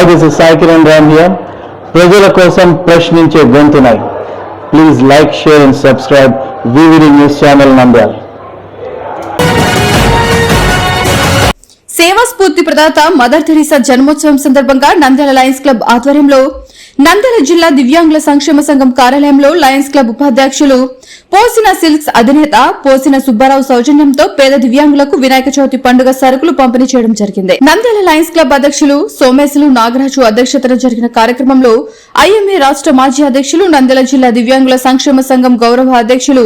Hi this is Sai Kiran Ram here ప్రజల కోసం ప్రశ్నించే గొంతునై. Please like share and subscribe V V D news channel Nandyala సేవా స్ఫూర్తి ప్రదాత మదర్ థెరీసా జన్మోత్సవం సందర్భంగా నంద్యాల లయన్స్ క్లబ్ ఆధ్వర్యంలో నంద్యాల జిల్లా దివ్యాంగుల సంక్షేమ సంఘం కార్యాలయంలో లయన్స్ క్లబ్ ఉపాధ్యక్షులు పోసిన సిల్క్స్ అధినేత పోసిన సుబ్బారావు సౌజన్యంతో పేద దివ్యాంగులకు వినాయక చవితి పండుగ సరుకులు పంపిణీ చేయడం జరిగింది. నంద్యాల లయన్స్ క్లబ్ అధ్యక్షులు సోమేశులు నాగరాజు అధ్యక్షతన జరిగిన కార్యక్రమంలో ఐఎంఏ రాష్ట మాజీ అధ్యక్షులు నంద్యాల జిల్లా దివ్యాంగుల సంక్షేమ సంఘం గౌరవ అధ్యక్షులు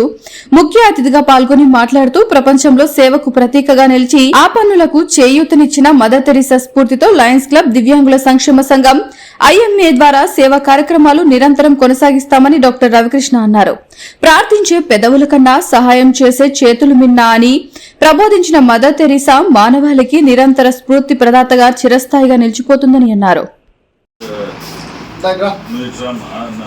ముఖ్య అతిథిగా పాల్గొని మాట్లాడుతూ ప్రపంచంలో సేవకు ప్రతీకగా నిలిచి ఆ పన్నులకు చేయూతనిచ్చిన మదర్ తెరీసా స్ఫూర్తితో లయన్స్ క్లబ్ దివ్యాంగుల సంక్షేమ సంఘం ఐఎంఏ ద్వారా సేవా కార్యక్రమాలు నిరంతరం కొనసాగిస్తామని డాక్టర్ రవికృష్ణ అన్నారు. ప్రార్థించే పెదవుల కన్నా సహాయం చేసే చేతులు మిన్నా అని ప్రబోధించిన మదర్ తెరీసా మానవాళికి నిరంతర స్ఫూర్తి ప్రదాతగా చిరస్థాయిగా నిలిచిపోతుందని అన్నారు. నువ్వు ఇట్లా మా అన్న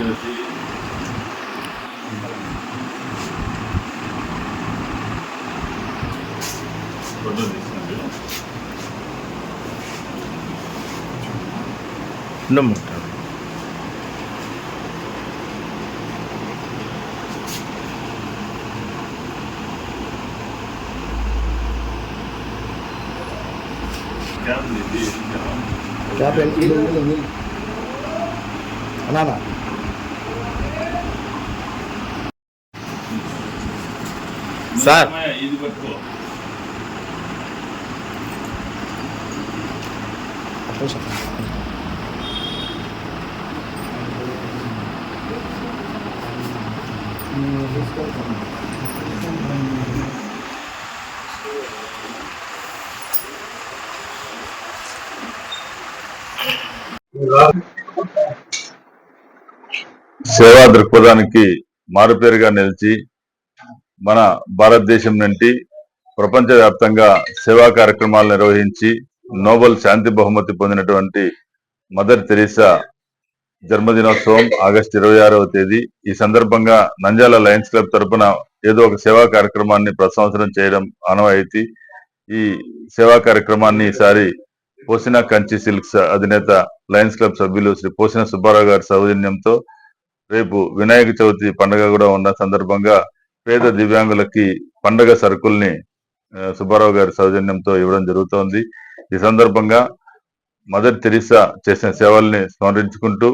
ఒక ఐదారు మంది వచ్చారు నేను పెద్ద లక్ష సార్, ఒక- ఒకటి రెండు మూడు నాలుగు కిట్లు చేసి సార్. ఇది పట్టుకో సేవా దృక్పథానికి మారుపేరుగా నిలిచి మన భారతదేశం నుండి ప్రపంచవ్యాప్తంగా సేవా కార్యక్రమాలు నిర్వహించి నోబెల్ శాంతి బహుమతి పొందినటువంటి మదర్ తెరీసా జన్మదినోత్సవం ఆగస్టు ఇరవై ఆరవ తేదీ. ఈ సందర్భంగా నంద్యాల లయన్స్ క్లబ్ తరపున ఏదో ఒక సేవా కార్యక్రమాన్ని ప్రతి సంవత్సరం చేయడం ఆనవాయితీ. ఈ సేవా కార్యక్రమాన్ని ఈసారి పోసిన కంచి సిల్క్స్ అధినేత లయన్స్ క్లబ్ సభ్యులు శ్రీ పోసిన సుబ్బారావు గారి సౌజన్యంతో రేపు వినాయక చవితి పండుగ కూడా ఉన్న సందర్భంగా పేద దివ్యాంగులకి పండగ సరుకుల్ని సుబ్బారావు గారి సౌజన్యంతో ఇవ్వడం జరుగుతోంది. ఈ సందర్భంగా మదర్ తెరిసా చేసిన సేవల్ని స్మరించుకుంటూ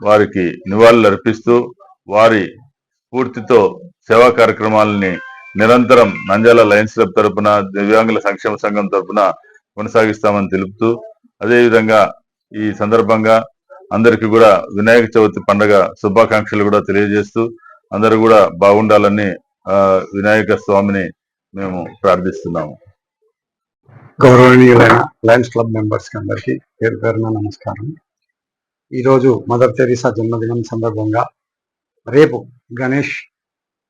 వారికి నివాళులు అర్పిస్తూ వారి స్ఫూర్తితో సేవా కార్యక్రమాలని నిరంతరం నంద్యాల లయన్స్ క్లబ్ తరపున దివ్యాంగుల సంక్షేమ సంఘం తరపున కొనసాగిస్తామని తెలుపుతూ అదేవిధంగా ఈ సందర్భంగా అందరికీ కూడా వినాయక చవితి పండుగ శుభాకాంక్షలు కూడా తెలియజేస్తూ అందరూ కూడా బాగుండాలని వినాయక స్వామిని మేము ప్రార్థిస్తున్నాము. గౌరవనీయులైన లయన్స్ క్లబ్ మెంబర్స్కి అందరికీ పేరు పేరున నమస్కారం. ఈరోజు మదర్ తెరీసా జన్మదినం సందర్భంగా రేపు గణేష్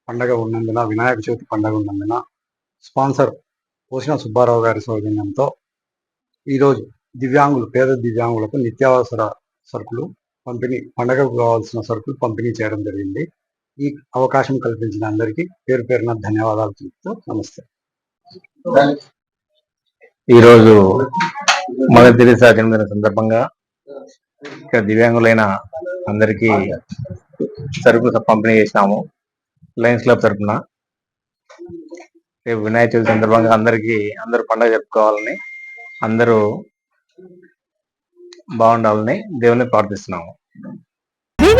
పండగ ఉన్నందున వినాయక చవితి పండగ ఉన్నందున స్పాన్సర్ పోసిన సుబ్బారావు గారి సౌజన్యంతో ఈరోజు దివ్యాంగులు పేద దివ్యాంగులకు నిత్యావసర సరుకులు పంపిణీ పండగకు కావాల్సిన సరుకులు పంపిణీ చేయడం జరిగింది. ఈ అవకాశం కల్పించిన అందరికీ పేరు పేరున ధన్యవాదాలు తెలుపుతూ నమస్తే. ఈరోజు మదర్ తెరీసా జన్మదిన సందర్భంగా ఇక్కడ దివ్యాంగులైన అందరికీ సరుకులు పంపిణీ చేసినాము. లయన్స్ క్లబ్ తరఫున రేపు వినాయక చవితి సందర్భంగా అందరికీ అందరూ పండుగ జరుపుకోవాలని అందరూ బాగుండాలని దేవుని ప్రార్థిస్తున్నాము.